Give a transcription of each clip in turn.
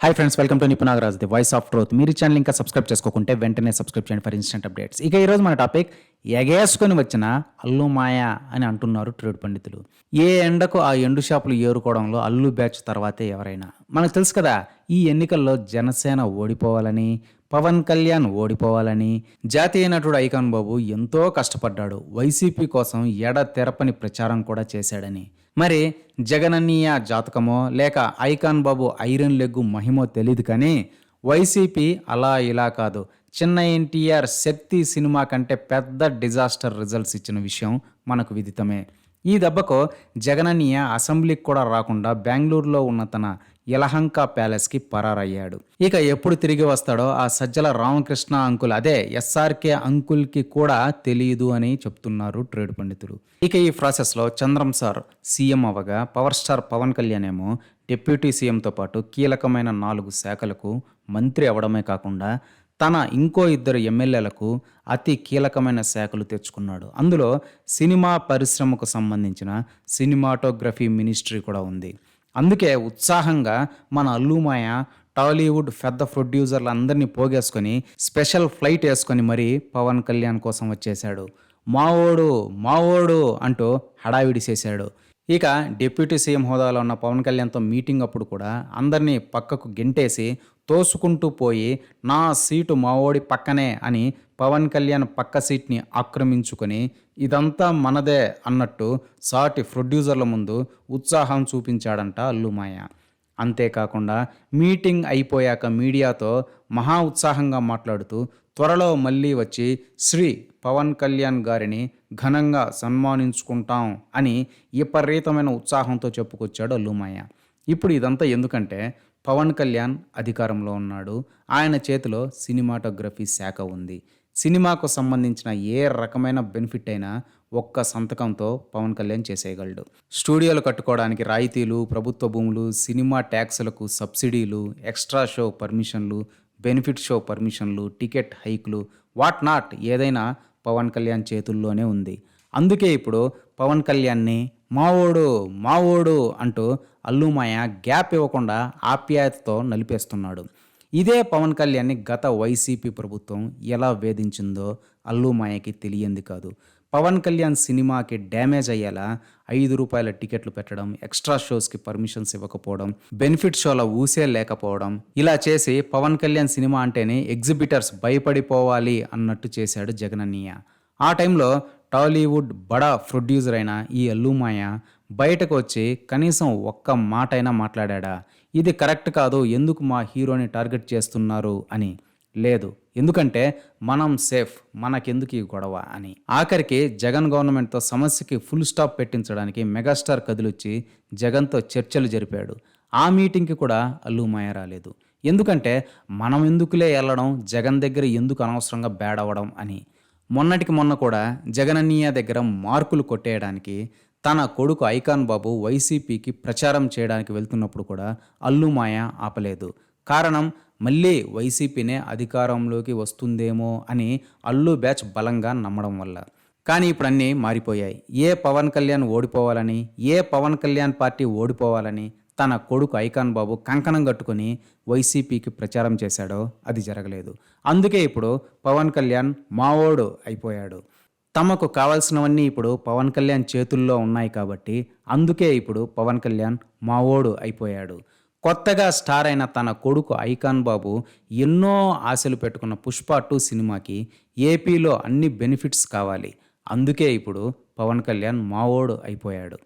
Hi friends welcome to Nipuna Nagaraj the voice of truth మీరు channel ఇంకా subscribe చేసుకోకుంటే వెంటనే సబ్స్క్రైబ్ చేయండి ఫర్ ఇన్స్టెంట్ అప్డేట్స్ ఇక ఈరోజు మన టాపిక్ ఎగేసుకొని వచ్చిన అల్లు మాయ అని అంటున్నారు ట్రేడ్ పండితులు. ఏ ఎండకు ఆ ఎండు షాపులు ఏరుకోవడంలో అల్లు బ్యాచ్ తర్వాతే ఎవరైనా? మనకు తెలుసు కదా ఈ ఎన్నికల్లో జనసేన ఓడిపోవాలని పవన్ కళ్యాణ్ ఓడిపోవాలని జాతీయ నటుడు ఐకాన్ బాబు ఎంతో కష్టపడ్డాడు వైసీపీ కోసం ఎడ తెరపని ప్రచారం కూడా చేశాడని. మరి జగనన్నీయ జాతకమో లేక ఐకాన్ బాబు ఐరన్ లెగ్గు మహిమో తెలియదు కానీ వైసీపీ అలా ఇలా కాదు. చిన్న ఎన్టీఆర్ శక్తి సినిమా కంటే పెద్ద డిజాస్టర్ రిజల్ట్స్ ఇచ్చిన విషయం మనకు విదితమే. ఈ దెబ్బకు జగనన్నయ్య అసెంబ్లీకి కూడా రాకుండా బెంగళూరులో ఉన్న తన యలహంక ప్యాలెస్కి పరారయ్యాడు. ఇక ఎప్పుడు తిరిగి వస్తాడో ఆ సజ్జల రామకృష్ణ అంకుల్ అదే ఎస్ఆర్కే అంకుల్కి కూడా తెలియదు అని చెప్తున్నారు ట్రేడ్ పండితులు. ఇక ఈ ప్రాసెస్లో చంద్రం సార్ సీఎం అవ్వగా పవర్ స్టార్ పవన్ కళ్యాణ్ ఏమో డిప్యూటీ సీఎంతో పాటు కీలకమైన నాలుగు శాఖలకు మంత్రి అవడమే కాకుండా తన ఇంకో ఇద్దరు ఎమ్మెల్యేలకు అతి కీలకమైన శాఖలు తెచ్చుకున్నాడు. అందులో సినిమా పరిశ్రమకు సంబంధించిన సినిమాటోగ్రఫీ మినిస్ట్రీ కూడా ఉంది. అందుకే ఉత్సాహంగా మన అల్లుమాయ టాలీవుడ్ పెద్ద ప్రొడ్యూసర్లు అందరినీ పోగేసుకొని స్పెషల్ ఫ్లైట్ వేసుకొని మరీ పవన్ కళ్యాణ్ కోసం వచ్చేశాడు. మావోడు మావోడు అంటూ హడావిడి చేశాడు. ఇక డిప్యూటీ సీఎం హోదాలో ఉన్న పవన్ కళ్యాణ్తో మీటింగ్ అప్పుడు కూడా అందరినీ పక్కకు గెంటేసి తోసుకుంటూ పోయి నా సీటు మావోడి పక్కనే అని పవన్ కళ్యాణ్ పక్క సీట్ని ఆక్రమించుకొని ఇదంతా మనదే అన్నట్టు సాటి ప్రొడ్యూసర్ల ముందు ఉత్సాహం చూపించాడంట అల్లుమాయ అంతేకాకుండా మీటింగ్ అయిపోయాక మీడియాతో మహా ఉత్సాహంగా మాట్లాడుతూ త్వరలో మళ్ళీ వచ్చి శ్రీ పవన్ కళ్యాణ్ గారిని ఘనంగా సన్మానించుకుంటాం అని విపరీతమైన ఉత్సాహంతో చెప్పుకొచ్చాడు అల్లుమాయ ఇప్పుడు ఇదంతా ఎందుకంటే పవన్ కళ్యాణ్ అధికారంలో ఉన్నాడు. ఆయన చేతిలో సినిమాటోగ్రఫీ శాఖ ఉంది. సినిమాకు సంబంధించిన ఏ రకమైన బెనిఫిట్ అయినా ఒక్క సంతకంతో పవన్ కళ్యాణ్ చేసేయగలడు. స్టూడియోలు కట్టుకోవడానికి రాయితీలు ప్రభుత్వ భూములు సినిమా ట్యాక్సులకు సబ్సిడీలు ఎక్స్ట్రా షో పర్మిషన్లు బెనిఫిట్ షో పర్మిషన్లు టికెట్ హైక్లు వాట్ నాట్ ఏదైనా పవన్ కళ్యాణ్ చేతుల్లోనే ఉంది. అందుకే ఇప్పుడు పవన్ కళ్యాణ్ని మావోడు మావోడు అంటూ అల్లుమాయ గ్యాప్ ఇవ్వకుండా ఆప్యాయతతో నలిపేస్తున్నాడు. ఇదే పవన్ కళ్యాణ్ని గత వైసీపీ ప్రభుత్వం ఎలా వేధించిందో అల్లుమాయకి తెలియంది కాదు. పవన్ కళ్యాణ్ సినిమాకి డ్యామేజ్ అయ్యేలా ఐదు రూపాయల టికెట్లు పెట్టడం ఎక్స్ట్రా షోస్కి పర్మిషన్స్ ఇవ్వకపోవడం బెనిఫిట్ షోల ఊసే లేకపోవడం ఇలా చేసి పవన్ కళ్యాణ్ సినిమా అంటేనే ఎగ్జిబిటర్స్ భయపడిపోవాలి అన్నట్టు చేశాడు జగనన్నయ్య. ఆ టైంలో టాలీవుడ్ బడా ప్రొడ్యూసర్ అయిన ఈ అల్లుమాయ బయటకు వచ్చి కనీసం ఒక్క మాట అయినా మాట్లాడా ఇది కరెక్ట్ కాదు ఎందుకు మా హీరోని టార్గెట్ చేస్తున్నారు అని. లేదు. ఎందుకంటే మనం సేఫ్ మనకెందుకు ఈ గొడవ అని. ఆఖరికి జగన్ గవర్నమెంట్తో సమస్యకి ఫుల్ స్టాప్ పెట్టించడానికి మెగాస్టార్ కదిలొచ్చి జగన్తో చర్చలు జరిపాడు. ఆ మీటింగ్కి కూడా అల్లుమాయ రాలేదు. ఎందుకంటే మనం ఎందుకులే వెళ్ళడం జగన్ దగ్గర ఎందుకు అనవసరంగా బ్యాడ్ అవ్వడం అని. మొన్నటికి మొన్న కూడా జగనన్నయ్య దగ్గర మార్కులు కొట్టేయడానికి తన కొడుకు ఐకాన్ బాబు వైసీపీకి ప్రచారం చేయడానికి వెళ్తున్నప్పుడు కూడా అల్లుమాయ ఆపలేదు. కారణం మళ్ళీ వైసీపీనే అధికారంలోకి వస్తుందేమో అని అల్లు బ్యాచ్ బలంగా నమ్మడం వల్ల. కానీ ఇప్పుడు అన్నీ మారిపోయాయి. ఏ పవన్ కళ్యాణ్ ఓడిపోవాలని ఏ పవన్ కళ్యాణ్ పార్టీ ఓడిపోవాలని తన కొడుకు ఐకాన్ బాబు కంకణం కట్టుకొని వైసీపీకి ప్రచారం చేశాడో అది జరగలేదు. అందుకే ఇప్పుడు పవన్ కళ్యాణ్ మావోడు అయిపోయాడు. తమకు కావాల్సినవన్నీ ఇప్పుడు పవన్ కళ్యాణ్ చేతుల్లో ఉన్నాయి కాబట్టి అందుకే ఇప్పుడు పవన్ కళ్యాణ్ మావోడు అయిపోయాడు. కొత్తగా స్టార్ అయిన తన కొడుకు ఐకాన్ బాబు ఎన్నో ఆశలు పెట్టుకున్న పుష్ప టూ సినిమాకి ఏపీలో అన్ని బెనిఫిట్స్ కావాలి. అందుకే ఇప్పుడు పవన్ కళ్యాణ్ మావోడు అయిపోయాడు.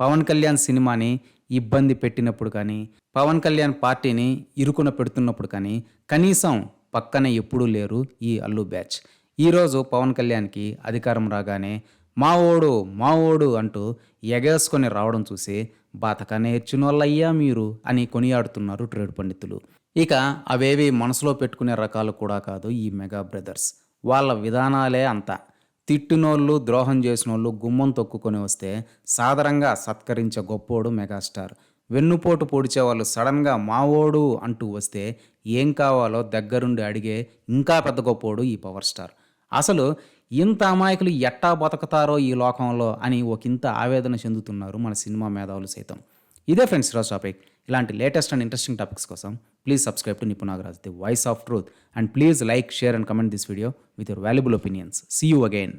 పవన్ కళ్యాణ్ సినిమాని ఇబ్బంది పెట్టినప్పుడు కానీ పవన్ కళ్యాణ్ పార్టీని ఇరుకున పెడుతున్నప్పుడు కానీ కనీసం పక్కన ఎప్పుడూ లేరు ఈ అల్లు బ్యాచ్. ఈరోజు పవన్ కళ్యాణ్కి అధికారం రాగానే మావోడు మావోడు అంటూ ఎగేసుకొని రావడం చూసి బతక నేర్చినోళ్ళయ్యా మీరు అని కొనియాడుతున్నారు ట్రేడ్ పండితులు. ఇక అవేవి మనసులో పెట్టుకునే రకాలు కూడా కాదు ఈ మెగా బ్రదర్స్. వాళ్ళ విధానాలే అంతా. తిట్టినోళ్ళు ద్రోహం చేసినోళ్ళు గుమ్మం తొక్కుకొని వస్తే సాదరంగా సత్కరించే గొప్పోడు మెగాస్టార్. వెన్నుపోటు పొడిచే వాళ్ళు సడన్గా మావోడు అంటూ వస్తే ఏం కావాలో దగ్గరుండి అడిగే ఇంకా పెద్ద గొప్పోడు ఈ పవర్ స్టార్. అసలు ఇంత అమాయకులు ఎట్టా బతుకుతారో ఈ లోకంలో అని ఒకంత ఆవేదన చెందుతున్నారు మన సినిమా మేధావులు సైతం. ఇదే ఫ్రెండ్స్ ఈరోజు టాపిక్. ఇలాంటి లేటెస్ట్ అండ్ ఇంట్రెస్టింగ్ టాపిక్స్ కోసం please subscribe to Nipuna Nagaraj the voice of truth. And please like share and comment this video with your valuable opinions. See you again